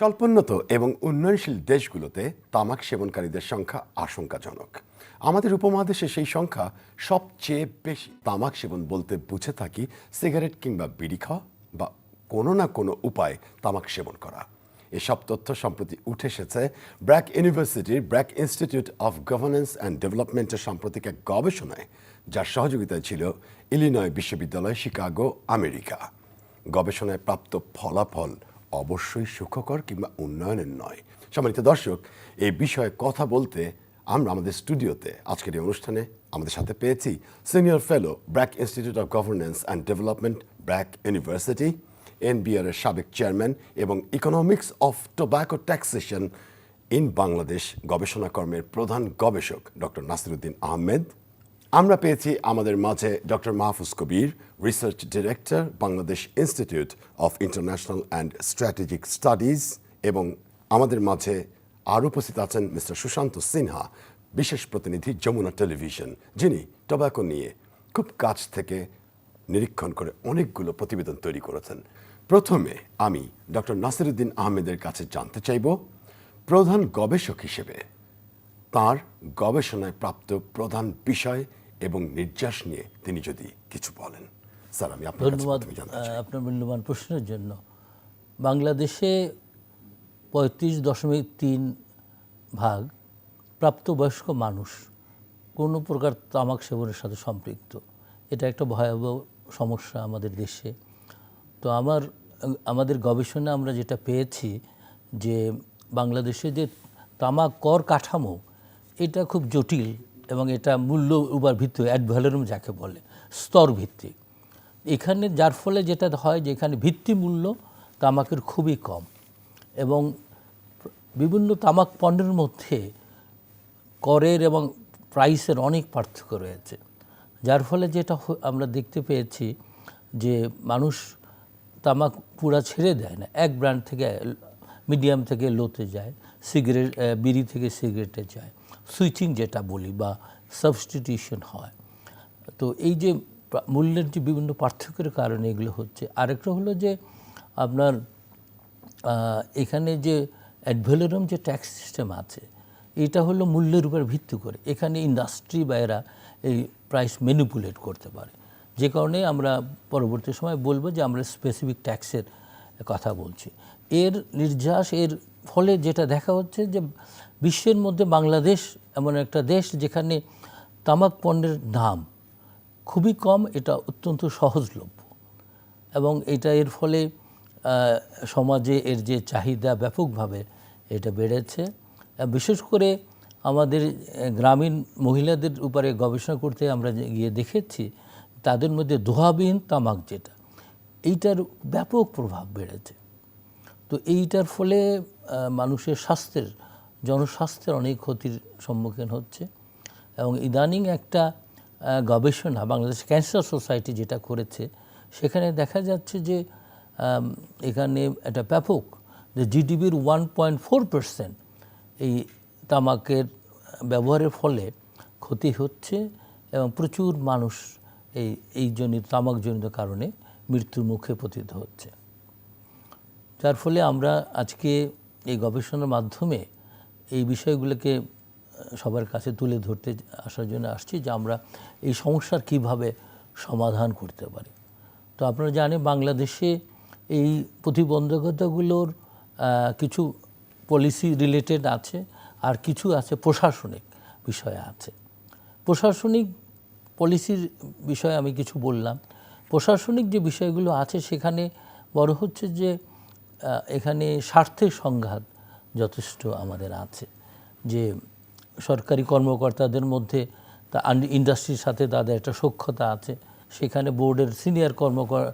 স্বল্পোন্নত এবং উন্নয়নশীল দেশগুলোতে তামাক সেবনকারীদের সংখ্যা আশঙ্কাজনক। আমাদের উপমহাদেশে সেই সংখ্যা সবচেয়ে বেশি। তামাক সেবন বলতে বুঝে থাকি সিগারেট কিংবা বিড়ি খাওয়া বা কোনো না কোনো উপায় তামাক সেবন করা। এসব তথ্য সম্প্রতি উঠে এসেছে ব্র্যাক ইউনিভার্সিটির BRAC institute of governance and ডেভেলপমেন্টের সাম্প্রতিক এক গবেষণায়, যার সহযোগিতায় ছিল ইলিনয় বিশ্ববিদ্যালয়, শিকাগো, আমেরিকা। গবেষণায় প্রাপ্ত ফলাফল অবশ্যই সুখকর কিংবা উন্নয়নের নয়। সম্মানিত দর্শক এই বিষয়ে কথা বলতে আমরা আমাদের স্টুডিওতে আজকের এই অনুষ্ঠানে আমাদের সাথে পেয়েছি senior fellow BRAC institute of governance and development, BRAC university, NBR এর সাবেক চেয়ারম্যান এবং economics of tobacco taxation in Bangladesh গবেষণা কর্মের প্রধান গবেষক ডক্টর নাসিরুদ্দিন আহমেদ। আমরা পেয়েছি আমাদের মাঝে doctor Mahfuz Kabir, research director, Bangladesh institute of international and strategic studies এবং আমাদের মাঝে আর উপস্থিত আছেন মিস্টার সুশান্ত সিনহা, বিশেষ প্রতিনিধি যমুনা টেলিভিশন, যিনি টোব্যাকো নিয়ে খুব কাছ থেকে নিরীক্ষণ করে অনেকগুলো প্রতিবেদন তৈরি করেছেন। প্রথমে আমি ডক্টর নাসিরুদ্দিন আহমেদের কাছে জানতে চাইব, প্রধান গবেষক হিসেবে তার গবেষণায় প্রাপ্ত প্রধান বিষয় এবং নির্যাস নিয়ে তিনি যদি কিছু বলেন। স্যার আমি আপনার ধন্যবাদ আপনার মূল্যবান প্রশ্নের জন্য। বাংলাদেশে পঁয়ত্রিশ দশমিক তিন ভাগ প্রাপ্তবয়স্ক মানুষ কোনো প্রকার তামাক সেবনের সাথে সম্পৃক্ত। এটা একটা ভয়াবহ সমস্যা আমাদের দেশে। তো আমার আমাদের গবেষণা আমরা যেটা পেয়েছি যে বাংলাদেশে যে তামাক কর কাঠামো এটা খুব জটিল। এবং এটা মূল্য উবার ভিত্তিক অ্যাড যাকে বলে, স্তর ভিত্তিক। এখানে যার ফলে যেটা হয় যে এখানে ভিত্তি মূল্য তামাকের খুবই কম এবং বিভিন্ন তামাক পণ্যের মধ্যে করের এবং প্রাইসের অনেক পার্থক্য রয়েছে। যার ফলে যেটা আমরা দেখতে পেয়েছি যে মানুষ তামাক পুরা ছেড়ে দেয় না। এক ব্র্যান্ড থেকে মিডিয়াম থেকে লোতে যায় সিগারেট বিড়ি থেকে সিগারেটে যায়। সুইচিং যেটা বলি বা সাবস্টিটিউশন হয়। তো এই যে মূল্যের যে বিভিন্ন পার্থক্যের কারণে এগুলো হচ্ছে। আরেকটা হলো যে আপনার এখানে যে অ্যাডভেলোরাম যে ট্যাক্স সিস্টেম আছে, এটা হলো মূল্যের উপর ভিত্তি করে। এখানে ইন্ডাস্ট্রি বা এরা এই প্রাইস ম্যানিপুলেট করতে পারে। যে কারণে আমরা পরবর্তী সময় বলব যে আমরা স্পেসিফিক ট্যাক্সের কথা বলছি। এর নির্যাস, এর ফলে যেটা দেখা হচ্ছে যে বিশ্বের মধ্যে বাংলাদেশ এমন একটা দেশ যেখানে তামাক পণ্যের দাম খুবই কম, এটা অত্যন্ত সহজলভ্য। এবং এটা এর ফলে সমাজে এর যে চাহিদা ব্যাপকভাবে এটা বেড়েছে। বিশেষ করে আমাদের গ্রামীণ মহিলাদের উপরে গবেষণা করতে আমরা গিয়ে দেখেছি, তাদের মধ্যে দোহাবিহীন তামাক যেটা, এইটার ব্যাপক প্রভাব বেড়েছে। তো এইটার ফলে মানুষের স্বাস্থ্যের জনস্বাস্থ্যের অনেক ক্ষতির সম্মুখীন হচ্ছে এবং ইদানিং একটা গবেষণা, বাংলাদেশ ক্যান্সার সোসাইটি যেটা করেছে, সেখানে দেখা যাচ্ছে যে এখানে একটা ব্যাপক যে জিডিপির ওয়ান পয়েন্ট ফোর পার্সেন্ট এই তামাকের ব্যবহারের ফলে ক্ষতি হচ্ছে এবং প্রচুর মানুষ এই এই জনিত, তামাকজনিত কারণে মৃত্যুর মুখে পতিত হচ্ছে। যার ফলে আমরা আজকে এই গবেষণার মাধ্যমে এই বিষয়গুলোকে সবার কাছে তুলে ধরতে আসার জন্য আসছি যে আমরা এই সমস্যার কীভাবে সমাধান করতে পারি। তো আপনারা জানেন বাংলাদেশে এই প্রতিবন্ধকতাগুলোর কিছু পলিসি রিলেটেড আছে আর কিছু আছে প্রশাসনিক বিষয় আছে। প্রশাসনিক পলিসির বিষয়ে আমি কিছু বললাম। প্রশাসনিক যে বিষয়গুলো আছে সেখানে বড় হচ্ছে যে এখানে স্বার্থের সংঘাত যথেষ্ট আমাদের আছে। যে সরকারি কর্মকর্তাদের মধ্যে তা ইন্ডাস্ট্রির সাথে তাদের একটা সক্ষতা আছে। সেখানে বোর্ডের সিনিয়র কর্মকর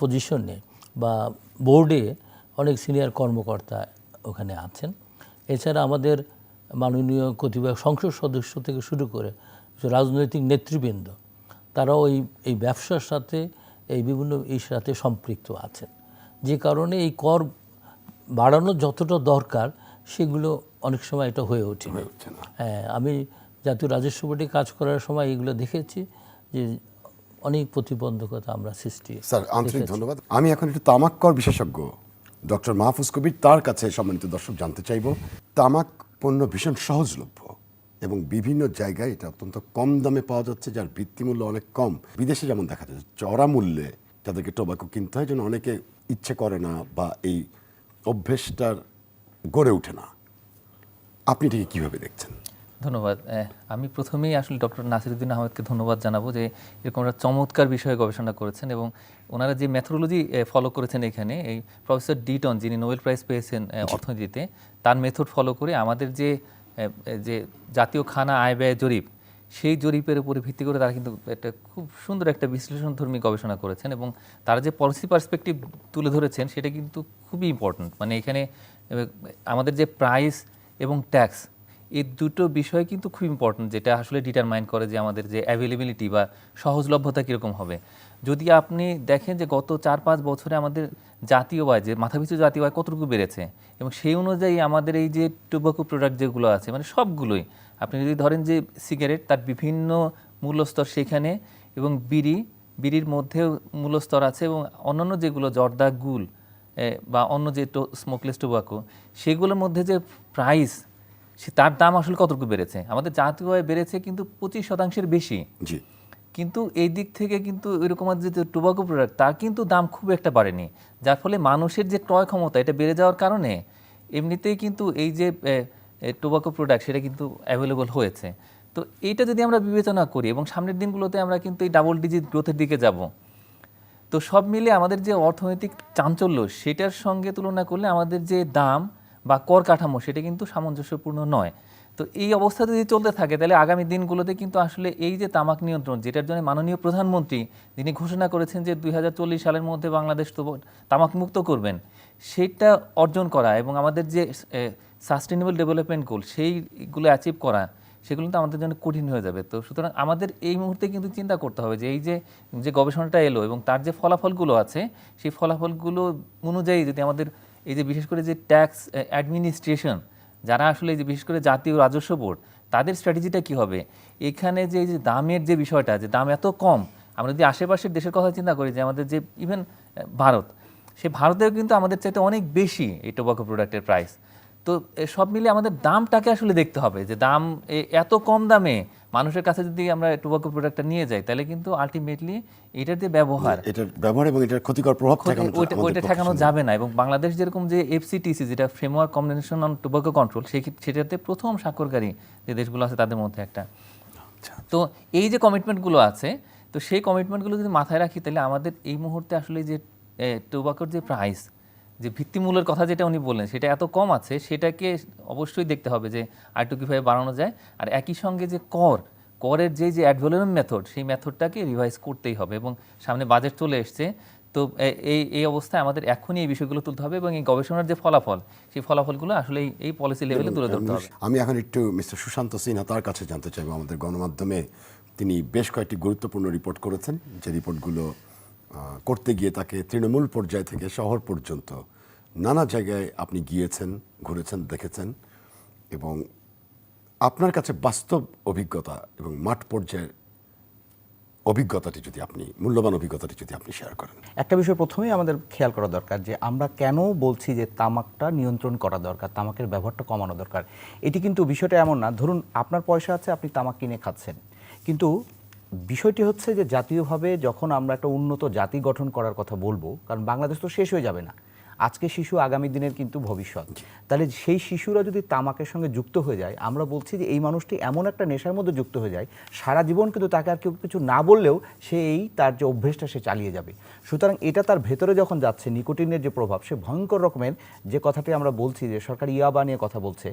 পজিশনে বা বোর্ডে অনেক সিনিয়র কর্মকর্তা ওখানে আছেন। এছাড়া আমাদের মাননীয় কতিপয় সংসদ সদস্য থেকে শুরু করে রাজনৈতিক নেতৃবৃন্দ, তারাও ওই এই ব্যবসার সাথে, এই বিভিন্ন এর সাথে সম্পৃক্ত আছেন। যে কারণে এই কর বাড়ানো যতটা দরকার সেগুলো অনেক সময় এটা হয়ে ওঠে হয়ে না। হ্যাঁ আমি জাতীয় রাজস্ব বোর্ডে কাজ করার সময় এগুলো দেখেছি যে অনেক প্রতিবন্ধকতা আমরা সৃষ্টি স্যার আন্তরিক ধন্যবাদ। আমি এখন একটু তামাক কর বিশেষজ্ঞ ডক্টর মাহফুজ কবির তার কাছে সম্মানিত দর্শক জানতে চাইব। তামাক পণ্য ভীষণ সহজলভ্য এবং বিভিন্ন জায়গায় এটা অত্যন্ত কম দামে পাওয়া যাচ্ছে যার ভিত্তিমূল্য অনেক কম। বিদেশে যেমন দেখা যাচ্ছে চড়া মূল্যে যাদেরকে টোবাকো কিনতে হয় যেন অনেকে ইচ্ছে করে না বা এই অভ্যেসটার গড়ে ওঠে না। আপনি এটাকে কীভাবে দেখছেন? ধন্যবাদ। আমি প্রথমেই আসলে ডক্টর নাসিরুদ্দিন আহমেদকে ধন্যবাদ জানাব যে এরকম একটা চমৎকার বিষয়ে গবেষণা করেছেন এবং ওনারা যে মেথোডোলজি ফলো করেছেন এখানে এই প্রফেসর ডিটন যিনি নোবেল প্রাইজ পেয়েছেন অর্থনীতিতে তার মেথড ফলো করে আমাদের যে যে জাতীয় খানা আয় ব্যয় জরিপ সেই জরিপের উপরে ভিত্তি করে তারা কিন্তু একটা খুব সুন্দর একটা বিশ্লেষণধর্মী গবেষণা করেছেন এবং তারা যে পলিসি পার্সপেক্টিভ তুলে ধরেছেন সেটা কিন্তু খুবই ইম্পর্ট্যান্ট মানে এখানে আমাদের যে প্রাইস এবং ট্যাক্স এই দুটো বিষয় কিন্তু খুব ইম্পর্টেন্ট যেটা আসলে ডিটারমাইন করে যে আমাদের যে অ্যাভেলেবিলিটি বা সহজলভ্যতা কীরকম হবে। যদি আপনি দেখেন যে গত চার পাঁচ বছরে আমাদের জাতীয় আয় যে মাথাপিছু জাতীয় আয় কতটুকু বেড়েছে এবং সেই অনুযায়ী আমাদের এই যে টোবাকো প্রোডাক্ট যেগুলো আছে মানে সবগুলোই আপনি যদি ধরেন যে সিগারেট তার বিভিন্ন মূল্যস্তর সেখানে এবং বিড়ি বিড়ির মধ্যেও মূল্যস্তর আছে এবং অন্যান্য যেগুলো জর্দা গুল বা অন্য যে স্মোকলেস টোবাকো সেগুলোর মধ্যে যে প্রাইস সে তার দাম আসলে কতটুকু বেড়েছে? আমাদের জাতীয় আয় বেড়েছে কিন্তু পঁচিশ শতাংশের বেশি। জি। কিন্তু এই দিক থেকে কিন্তু এরকম যে টোবাকো প্রোডাক্ট তার কিন্তু দাম খুব একটা বাড়েনি। যার ফলে মানুষের যে ক্রয় ক্ষমতা এটা বেড়ে যাওয়ার কারণে এমনিতেই কিন্তু এই যে টোবাকো প্রোডাক্ট সেটা কিন্তু অ্যাভেলেবল হয়েছে। তো এইটা যদি আমরা বিবেচনা করি এবং সামনের দিনগুলোতে আমরা কিন্তু এই ডাবল ডিজিট গ্রোথের দিকে যাব, তো সব মিলে আমাদের যে অর্থনৈতিক চাঞ্চল্য সেটার সঙ্গে তুলনা করলে আমাদের যে দাম বা কর কাঠামো সেটা কিন্তু সামঞ্জস্যপূর্ণ নয়। তো এই অবস্থা যদি চলতে থাকে তাহলে আগামী দিনগুলোতে কিন্তু আসলে এই যে তামাক নিয়ন্ত্রণ যেটার জন্য মাননীয় প্রধানমন্ত্রী যিনি ঘোষণা করেছেন যে দুই হাজার চল্লিশ সালের মধ্যে বাংলাদেশ তামাক মুক্ত করবেন, সেটা অর্জন করা এবং আমাদের যে সাস্টেনেবল ডেভেলপমেন্ট গোল সেইগুলো অ্যাচিভ করা, সেগুলো তো আমাদের জন্য কঠিন হয়ে যাবে। তো সুতরাং আমাদের এই মুহূর্তে কিন্তু চিন্তা করতে হবে যে এই যে যে গবেষণাটা এলো এবং তার যে ফলাফলগুলো আছে, সেই ফলাফলগুলো অনুযায়ী যদি আমাদের এই যে বিশেষ করে যে ট্যাক্স অ্যাডমিনিস্ট্রেশন যারা আসলে যে বিশেষ করে জাতীয় রাজস্ব বোর্ড, তাদের স্ট্র্যাটেজিটা কি হবে? এখানে যে যে দামের যে বিষয়টা, যে দাম এত কম, আমরা যদি আশেপাশের দেশের কথা চিন্তা করি যে আমাদের যে ইভেন ভারত, সে ভারতেও কিন্তু আমাদের চাইতে অনেক বেশি এই টোবাকো প্রোডাক্টের প্রাইস তো সব মিলে আমাদের দামটাকে আসলে দেখতে হবে যে দাম এত কম দামে মানুষের কাছে যদি আমরা টোবাকো প্রোডাক্টটা নিয়ে যাই তাহলে কিন্তু আলটিমেটলি এটার যে ব্যবহার এটার ব্যবহার এবং এটার ক্ষতিকর প্রভাব ওইটা ঠেকানো যাবে না এবং বাংলাদেশ যেরকম যে এফসিটিসি যেটা framework combination on tobacco control সেই সেটাতে প্রথম স্বাক্ষরকারী যে দেশগুলো আছে তাদের মধ্যে একটা আচ্ছা। তো এই যে কমিটমেন্টগুলো আছে তো সেই কমিটমেন্টগুলো যদি মাথায় রাখি তাহলে আমাদের এই মুহূর্তে আসলে যে টোবাকোর যে প্রাইস যে ভিত্তিমূল্যের কথা যেটা উনি বললেন সেটা এত কম আছে সেটাকে অবশ্যই দেখতে হবে যে আর আরেকটু কীভাবে বাড়ানো যায়। আর একই সঙ্গে যে কর করের যে যে অ্যাডভেলম মেথড সেই মেথডটাকে রিভাইজ করতেই হবে এবং সামনে বাজেট চলে এসছে। তো এই এই অবস্থায় আমাদের এখনই এই বিষয়গুলো তুলতে হবে এবং এই গবেষণার যে ফলাফল সেই ফলাফলগুলো আসলে এই- পলিসি লেভেলে তুলে ধরতে হবে। আমি এখন একটু মিস্টার সুশান্ত সিনহা তার কাছে জানতে চাইব। আমাদের গণমাধ্যমে তিনি বেশ কয়েকটি গুরুত্বপূর্ণ রিপোর্ট করেছেন। যে রিপোর্টগুলো করতে গিয়ে তাকে তৃণমূল পর্যায় থেকে শহর পর্যন্ত নানা জায়গায় আপনি গিয়েছেন, ঘুরেছেন, দেখেছেন এবং আপনার কাছে বাস্তব অভিজ্ঞতা এবং মাঠ পর্যায়ের অভিজ্ঞতাটি যদি আপনি, মূল্যবান অভিজ্ঞতাটি যদি আপনি শেয়ার করেন। একটা বিষয় প্রথমেই আমাদের খেয়াল করা দরকার যে আমরা কেন বলছি যে তামাকটা নিয়ন্ত্রণ করা দরকার, তামাকের ব্যবহারটা কমানো দরকার। এটি কিন্তু বিষয়টা এমন না। ধরুন আপনার পয়সা আছে, আপনি তামাক কিনে খাচ্ছেন। কিন্তু বিষয়টি হচ্ছে যে জাতীয়ভাবে যখন আমরা একটা উন্নত জাতি গঠন করার কথা বলব, কারণ বাংলাদেশ তো শেষ হয়ে যাবে না, আজকে শিশু আগামী দিনের কিন্তু ভবিষ্যৎ। তাহলে সেই শিশুরা যদি তামাকের সঙ্গে যুক্ত হয়ে যায়, আমরা বলছি যে এই মানুষটি এমন একটা নেশার মধ্যে যুক্ত হয়ে যায়, সারা জীবন কিন্তু তাকে আর কেউ কিছু না বললেও সে এই তার যে অভ্যেসটা সে চালিয়ে যাবে। সুতরাং এটা তার ভেতরে যখন যাচ্ছে, নিকোটিনের যে প্রভাব, সে ভয়ঙ্কর রকমের যে কথাটি আমরা বলছি যে সরকার ইয়াবা নিয়ে কথা বলছে,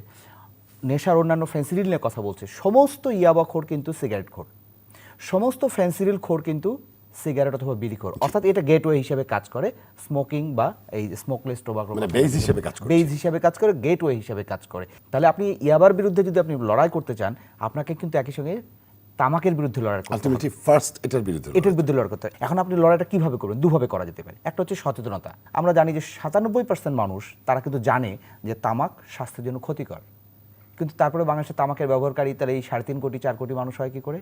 নেশার অন্যান্য ফেন্সিডিল নিয়ে কথা বলছে, সমস্ত ইয়াবাখোর কিন্তু সিগারেট খোর। সমস্ত ফেন্সিডিল খোর কিন্তু সিগারেট অথবা বিড়িখোর অর্থাৎ এটা গেটওয়ে হিসেবে কাজ করে স্মোকিং বা এই স্মোকলেস টোবাকো বেজ হিসেবে কাজ করছে। বেজ হিসেবে কাজ করে গেটওয়ে হিসেবে কাজ করে। তাহলে আপনি ইয়াবার বিরুদ্ধে যদি আপনি লড়াই করতে চান আপনাকে কিন্তু একই সঙ্গে তামাকের বিরুদ্ধে লড়াই করতে হবে। আলটিমেটলি ফার্স্ট এটার বিরুদ্ধে এটার বিরুদ্ধে লড়াই করতে হয়। এখন আপনি লড়াইটা কীভাবে করবেন? দুভাবে করা যেতে পারে। একটা হচ্ছে সচেতনতা। আমরা জানি যে সাতানব্বই পার্সেন্ট মানুষ তারা কিন্তু জানে যে তামাক স্বাস্থ্যের জন্য ক্ষতিকর। কিন্তু তারপরে বাংলাদেশে তামাকের ব্যবহারকারী তাহলে এই সাড়ে তিন কোটি চার কোটি মানুষ হয় কি করে?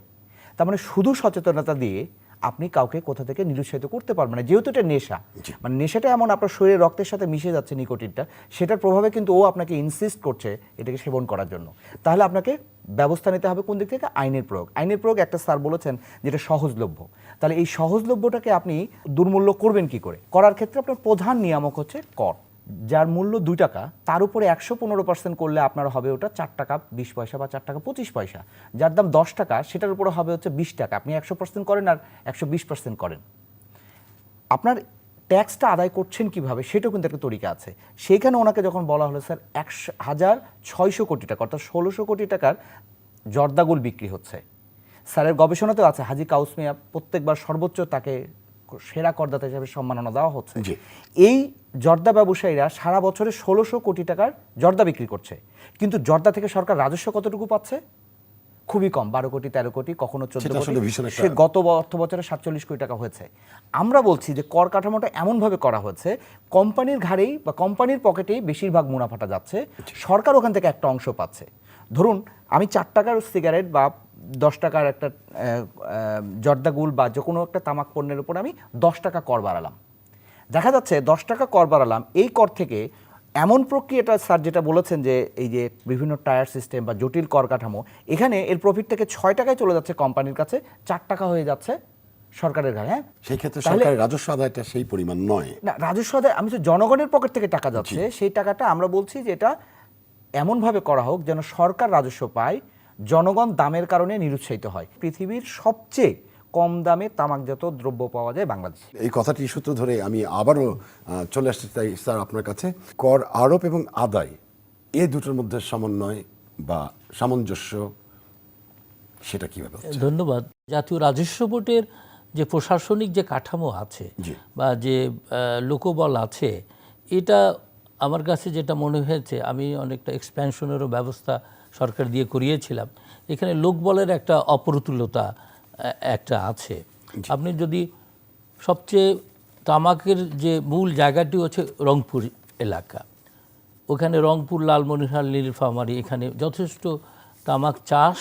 তার মানে শুধু সচেতনতা দিয়ে আপনি কাউকে কোথা থেকে নিরুৎসাহিত করতে পারবেন না। যেহেতু এটা নেশা মানে নেশাটা এমন আপনার শরীরে রক্তের সাথে মিশে যাচ্ছে নিকোটিনটা সেটার প্রভাবে কিন্তু ও আপনাকে ইনসিস্ট করছে এটাকে সেবন করার জন্য। তাহলে আপনাকে ব্যবস্থা নিতে হবে কোন দিক থেকে? আইনের প্রয়োগ। আইনের প্রয়োগ একটা স্যার বলেছেন যেটা সহজলভ্য। তাহলে এই সহজলভ্যটাকে আপনি দুর্মূল্য করবেন কি করে? করার ক্ষেত্রে আপনার প্রধান নিয়ামক হচ্ছে কর। যার মূল্য দুই টাকা, তার উপরে একশো পনেরো পার্সেন্ট করলে আপনার হবে ওটা চার টাকা বিশ পয়সা বা চার টাকা পঁচিশ পয়সা। যার দাম দশ টাকা, সেটার উপরে হবে হচ্ছে বিশ টাকা। আপনি একশো পার্সেন্ট করেন আর একশো বিশ পার্সেন্ট করেন। আপনার ট্যাক্সটা আদায় করছেন কীভাবে, সেটাও কিন্তু একটা তরিকা আছে। সেইখানে ওনাকে যখন বলা হলো, স্যার, একশো, হাজার ছয়শো কোটি টাকা, অর্থাৎ ষোলোশো কোটি টাকার জর্দাগুল বিক্রি হচ্ছে। স্যারের গবেষণাতেও আছে, হাজি কাউস মিয়া প্রত্যেকবার সর্বোচ্চ তাকে সেরা করদাতা হিসেবে সম্মাননা দেওয়া হচ্ছে। এই জর্দা ব্যবসায়ীরা সারা বছরে ষোলোশো কোটি টাকার জর্দা বিক্রি করছে। কিন্তু জর্দা থেকে সরকার রাজস্ব কতটুকু পাচ্ছে? খুবই কম বারো কোটি তেরো কোটি কখনো চোদ্দ কোটি। সে গত অর্থ বছরে সাতচল্লিশ কোটি টাকা হয়েছে। আমরা বলছি যে কর কাঠামোটা এমনভাবে করা হয়েছে কোম্পানির ঘাড়েই বা কোম্পানির পকেটেই বেশিরভাগ মুনাফাটা যাচ্ছে। সরকার ওখান থেকে একটা অংশ পাচ্ছে। ধরুন আমি চার টাকার সিগারেট বা দশ টাকার একটা জর্দাগুল বা যে কোনো একটা তামাক পণ্যের উপর আমি দশ টাকা কর বাড়ালাম। দেখা যাচ্ছে দশ টাকা কর বাড়ালাম এই কর থেকে এমন প্রক্রিয়াটা স্যার যেটা বলেছেন যে এই যে বিভিন্ন টায়ার সিস্টেম বা জটিল কর কাঠামো এখানে এর প্রফিট থেকে ছয় টাকায় চলে যাচ্ছে কোম্পানির কাছে চার টাকা হয়ে যাচ্ছে সরকারের ঘাড়ে হ্যাঁ? সেই ক্ষেত্রে সরকারের রাজস্ব আদায়টা সেই পরিমাণ নয়। না রাজস্ব আদায় আমি তো জনগণের পকেট থেকে টাকা যাচ্ছে সেই টাকাটা আমরা বলছি যে এটা এমনভাবে করা হোক যেন সরকার রাজস্ব পায় জনগণ দামের কারণে নিরুৎসাহিত হয়। পৃথিবীর সবচেয়ে কম দামে তামাকজাত দ্রব্য পাওয়া যায় বাংলাদেশে। এই কথাটি সূত্র ধরে আমি আবারও চলে আসতে চাই স্যার আপনার কাছে। কর আরোপ এবং আদায় এ দুটোর মধ্যে সমন্বয় বা সামঞ্জস্য সেটা কীভাবে হচ্ছে? ধন্যবাদ। জাতীয় রাজস্ব বোর্ডের যে প্রশাসনিক যে কাঠামো আছে বা যে লোকবল আছে এটা আমার কাছে যেটা মনে হয়েছে আমি অনেকটা এক্সপ্যানশনেরও ব্যবস্থা সরকার দিয়ে করিয়েছিলাম এখানে লোকবলের একটা অপ্রতুলতা একটা আছে। আপনি যদি সবচেয়ে তামাকের যে মূল জায়গাটি হচ্ছে রংপুর এলাকা ওখানে রংপুর লালমনিরহাট নীলফামারী এখানে যথেষ্ট তামাক চাষ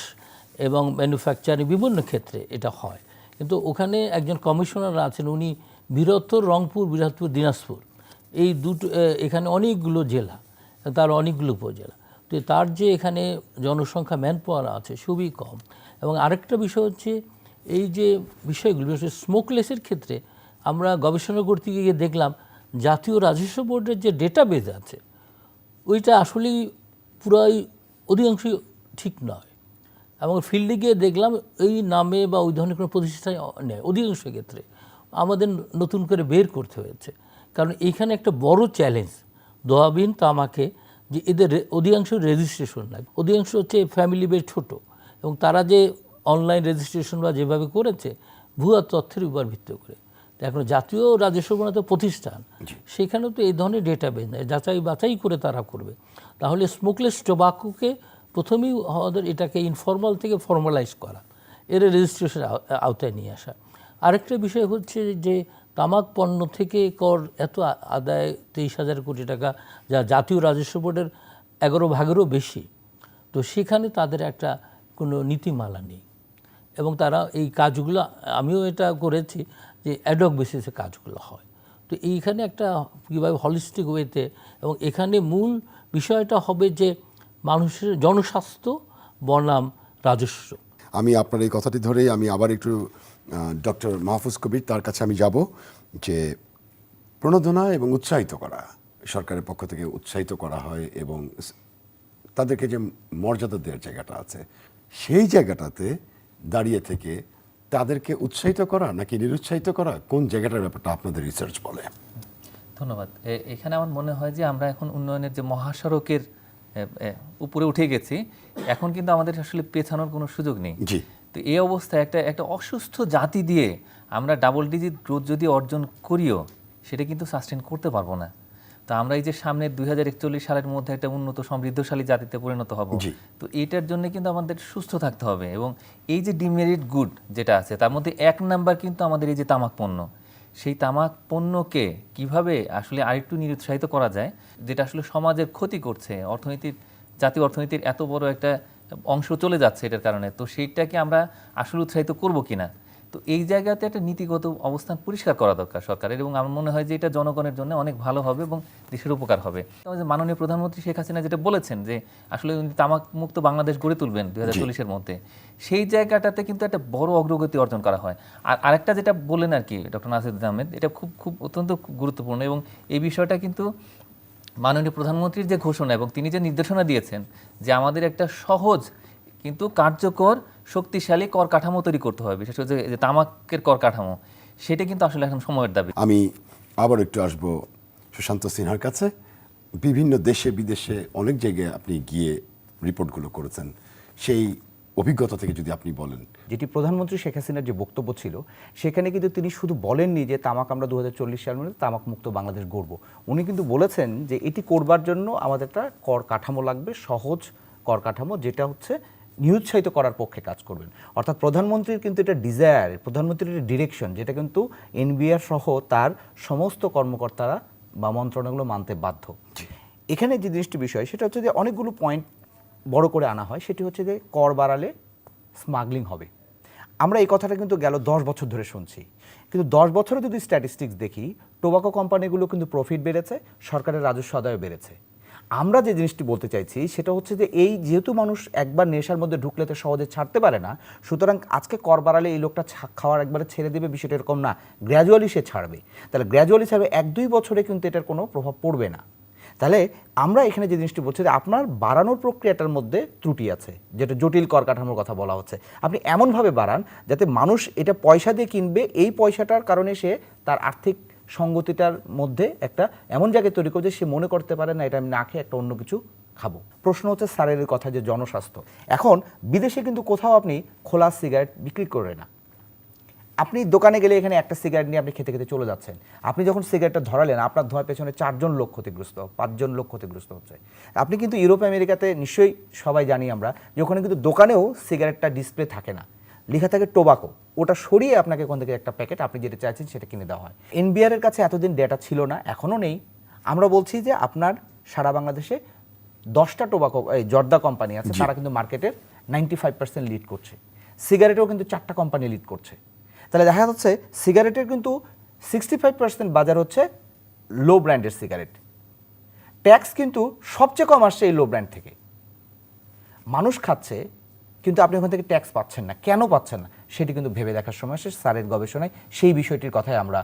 এবং ম্যানুফ্যাকচারিং বিভিন্ন ক্ষেত্রে এটা হয়। কিন্তু ওখানে একজন কমিশনার আছেন উনি বৃহত্তর রংপুর বৃহত্তর দিনাজপুর এই দুটো এখানে অনেকগুলো জেলা তার অনেকগুলো উপজেলা। তো তার যে এখানে জনসংখ্যা ম্যান পাওয়ার আছে খুবই কম। এবং আরেকটা বিষয় হচ্ছে, এই যে বিষয়গুলো, বিশেষ স্মোকলেসের ক্ষেত্রে, আমরা গবেষণা করতে গিয়ে দেখলাম, জাতীয় রাজস্ব বোর্ডের যে ডেটাবেজ আছে, ওইটা আসলেই পুরাই অধিকাংশই ঠিক নয়। এবং ফিল্ডে গিয়ে দেখলাম, এই নামে বা ওই ধরনের কোনো প্রতিষ্ঠায় নেই, অধিকাংশ ক্ষেত্রে। আমাদের নতুন করে বের করতে হয়েছে। কারণ এইখানে একটা বড় চ্যালেঞ্জ দোয়াবিন তামাকে যে এদের অধিকাংশ রেজিস্ট্রেশন নাই। অধিকাংশ হচ্ছে ফ্যামিলি বেশ ছোট। এবং তারা যে অনলাইন রেজিস্ট্রেশন বা যেভাবে করেছে ভুয়া তথ্যের উপর ভিত্তি করে। এখন জাতীয় রাজস্ব প্রণত প্রতিষ্ঠান। সেখানেও তো এই ধরনের ডেটা ডেটাবেস নেই। যাচাই বাছাই করে তারা করবে। তাহলে স্মোকলেস টোবাকোকে প্রথমেই আমাদের এটাকে ইনফর্মাল থেকে ফর্মালাইজ করা। এর রেজিস্ট্রেশন আওতায় নিয়ে আসা। আরেকটা বিষয় হচ্ছে যে তামাক পণ্য থেকে কর এত আদায় তেইশ হাজার কোটি টাকা, যা জাতীয় রাজস্ব বোর্ডের এগারো ভাগেরও বেশি। তো সেখানে তাদের একটা কোনো নীতিমালা নেই। এবং তারা এই কাজগুলো, আমিও এটা করেছি যে অ্যাডক বেসিসে কাজগুলো হয়। তো এইখানে একটা কীভাবে হলিস্টিক ওয়েতে এবং এখানে মূল বিষয়টা হবে যে মানুষের জনস্বাস্থ্য, বনাম রাজস্ব। আমি আপনার এই কথাটি ধরেই আমি আবার একটু ডক্টর মাহফুজ কবির তার কাছে আমি যাব যে প্রণোদনা এবং উৎসাহিত করা সরকারের পক্ষ থেকে উৎসাহিত করা হয় এবং তাদেরকে যে মর্যাদা দেওয়ার জায়গাটা আছে সেই জায়গাটাতে দাঁড়িয়ে থেকে তাদেরকে উৎসাহিত করা নাকি নিরুৎসাহিত করা কোন জায়গাটার ব্যাপারটা আপনাদের রিসার্চ বলে? ধন্যবাদ। এখানে আমার মনে হয় যে আমরা এখন উন্নয়নের যে মহাসড়কের উপরে উঠে গেছি এখন কিন্তু আমাদের আসলে পেছানোর কোনো সুযোগ নেই। জি। তো এই অবস্থায় একটা একটা অসুস্থ জাতি দিয়ে আমরা ডাবল ডিজিট গ্রোথ যদি অর্জন করিও সেটা কিন্তু সাস্টেন করতে পারব না। তো আমরা এই যে সামনে দুই হাজার একচল্লিশ সালের মধ্যে একটা উন্নত সমৃদ্ধশালী জাতিতে পরিণত হব তো এটার জন্য কিন্তু আমাদের সুস্থ থাকতে হবে এবং এই যে ডিমেরিট গুড যেটা আছে তার মধ্যে এক নাম্বার কিন্তু আমাদের এই যে তামাক পণ্য। সেই তামাক পণ্যকে কীভাবে আসলে আরেকটু নিরুৎসাহিত করা যায় যেটা আসলে সমাজের ক্ষতি করছে অর্থনীতির জাতীয় অর্থনীতির এত বড় একটা অংশ চলে যাচ্ছে এটার কারণে। তো সেইটাকে আমরা আসলে উৎসাহিত করব কিনা? তো এই জায়গাতে একটা নীতিগত অবস্থান পরিষ্কার করা দরকার সরকারের এবং আমার মনে হয় যে এটা জনগণের জন্য অনেক ভালো হবে এবং দেশের উপকার হবে। মাননীয় প্রধানমন্ত্রী শেখ হাসিনা যেটা বলেছেন যে আসলে উনি তামাক মুক্ত বাংলাদেশ গড়ে তুলবেন দুই হাজার চল্লিশের মধ্যে সেই জায়গাটাতে কিন্তু একটা বড় অগ্রগতি অর্জন করা হয়। আর আরেকটা যেটা বললেন আর কি ডক্টর নাসিরুদ্দিন আহমেদ এটা খুব খুব অত্যন্ত গুরুত্বপূর্ণ এবং এই বিষয়টা কিন্তু মাননীয় প্রধানমন্ত্রীর যে ঘোষণা এবং তিনি যে নির্দেশনা দিয়েছেন যে আমাদের একটা সহজ কিন্তু কার্যকর, শক্তিশালী কর কাঠামো তৈরি করতে হবে, বিশেষ করে যে- তামাকের কর কাঠামো, সেটা কিন্তু আসলে এখন সময়ের দাবি। আমি আবার একটু আসব সুশান্ত সিনহার কাছে। বিভিন্ন দেশে, বিদেশে অনেক জায়গায় আপনি গিয়ে রিপোর্টগুলো করেছেন। সেই অভিজ্ঞতা থেকে যদি আপনি বলেন। যেটি প্রধানমন্ত্রী শেখ হাসিনার যে বক্তব্য ছিল সেখানে কিন্তু তিনি শুধু বলেননি যে তামাক আমরা দু সাল মধ্যে তামাক মুক্ত বাংলাদেশ গড়ব। উনি কিন্তু বলেছেন যে এটি করবার জন্য আমাদের একটা কর কাঠামো লাগবে সহজ কর কাঠামো যেটা হচ্ছে নিরুৎসাহিত করার পক্ষে কাজ করবেন। অর্থাৎ প্রধানমন্ত্রীর কিন্তু এটা ডিজায়ার প্রধানমন্ত্রীর একটা ডিরেকশন যেটা কিন্তু এনবিআর সহ তার সমস্ত কর্মকর্তারা বা মন্ত্রণাগুলো মানতে বাধ্য। এখানে যে জিনিসটি বিষয় সেটা হচ্ছে যে অনেকগুলো পয়েন্ট বড় করে আনা হয় সেটি হচ্ছে যে কর বাড়ালে স্মাগলিং হবে। আমরা এই কথাটা কিন্তু গেল দশ বছর ধরে শুনছি। কিন্তু দশ বছরে যদি স্ট্যাটিস্টিক্স দেখি টোবাকো কোম্পানিগুলো কিন্তু প্রফিট বেড়েছে, সরকারের রাজস্ব আদায় বেড়েছে। আমরা যে জিনিসটি বলতে চাইছি, সেটা হচ্ছে যে এই যেহেতু মানুষ একবার নেশার মধ্যে ঢুকলে তো সহজে ছাড়তে পারে না, সুতরাং আজকে কর বাড়ালে এই লোকটা খাওয়ার একবারে ছেড়ে দেবে, বিষয়টা এরকম না। গ্র্যাজুয়ালি সে ছাড়বে। তাহলে গ্র্যাজুয়ালি ছাড়বে, এক দুই বছরে কিন্তু এটার কোনো প্রভাব পড়বে না। তাহলে আমরা এখানে যে জিনিসটি বলছি যে আপনার বাড়ানোর প্রক্রিয়াটার মধ্যে ত্রুটি আছে, যেটা জটিল কর কাঠামোর কথা বলা হচ্ছে। আপনি এমনভাবে বাড়ান যাতে মানুষ এটা পয়সা দিয়ে কিনবে, এই পয়সাটার কারণে সে তার আর্থিক সঙ্গতিটার মধ্যে একটা এমন জায়গায় তৈরি করছে সে মনে করতে পারে, না, এটা আমি না খেয়ে একটা অন্য কিছু খাব। প্রশ্ন হচ্ছে স্যারের কথা যে জনস্বাস্থ্য। এখন বিদেশে কিন্তু কোথাও আপনি খোলা সিগারেট বিক্রি করে না। আপনি দোকানে গেলে এখানে একটা সিগারেট নিয়ে আপনি খেতে খেতে চলে যাচ্ছেন। আপনি যখন সিগারেটটা ধরালেন আপনার ধোয়ার পেছনে চারজন লোক ক্ষতিগ্রস্ত পাঁচজন লোক ক্ষতিগ্রস্ত হচ্ছে। আপনি কিন্তু ইউরোপ আমেরিকাতে নিশ্চয়ই সবাই জানি আমরা যে ওখানে কিন্তু দোকানেও সিগারেটটা ডিসপ্লে থাকে না। লেখা থাকে টোবাকো ওটা সরিয়ে আপনাকে কোন থেকে একটা প্যাকেট আপনি যেটা চাইছেন সেটা কিনে দেওয়া হয়। এনবিআর এর কাছে এতদিন ডেটা ছিল না এখনও নেই। আমরা বলছি যে আপনার সারা বাংলাদেশে দশটা টোবাকো এই জর্দা কোম্পানি আছে তারা কিন্তু মার্কেটের নাইনটি ফাইভ পার্সেন্ট লিড করছে। সিগারেটেও কিন্তু চারটা কোম্পানি লিড করছে। তাহলে দেখা যাচ্ছে সিগারেটের কিন্তু সিক্সটি ফাইভ পার্সেন্ট বাজার হচ্ছে লো ব্র্যান্ডের সিগারেট ট্যাক্স কিন্তু সবচেয়ে কম আসছে এই লো ব্র্যান্ড থেকে। মানুষ খাচ্ছে, কিন্তু আপনি ওখান থেকে ট্যাক্স পাচ্ছেন না। কেন পাচ্ছেন না? সেটি কিন্তু ভেবে দেখার সময় সে স্যারের গবেষণায় সেই বিষয়টির কথাই আমরা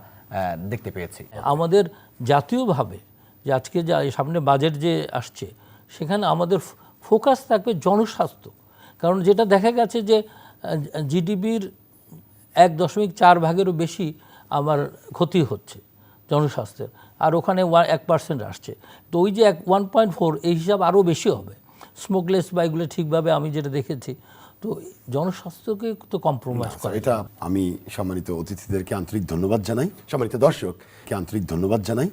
দেখতে পেয়েছি। আমাদের জাতীয়ভাবে যে আজকে যা সামনে বাজেট যে আসছে, সেখানে আমাদের ফোকাস থাকবে জনস্বাস্থ্য। কারণ যেটা দেখা গেছে যে জিডিপির এক দশমিক চার ভাগেরও বেশি আমার ক্ষতি হচ্ছে জনস্বাস্থ্যের। আর ওখানে ওয়ান এক পার্সেন্ট আসছে। তো ওই যে এক ওয়ান পয়েন্ট ফোর এই হিসাব আরও বেশি হবে। স্মোকলেস বা এগুলো ঠিকভাবে আমি যেটা দেখেছি তো জনস্বাস্থ্যকে তো কম্প্রোমাইজ করে। এটা আমি সম্মানিত অতিথিদেরকে আন্তরিক ধন্যবাদ জানাই। সম্মানিত দর্শককে আন্তরিক ধন্যবাদ জানাই।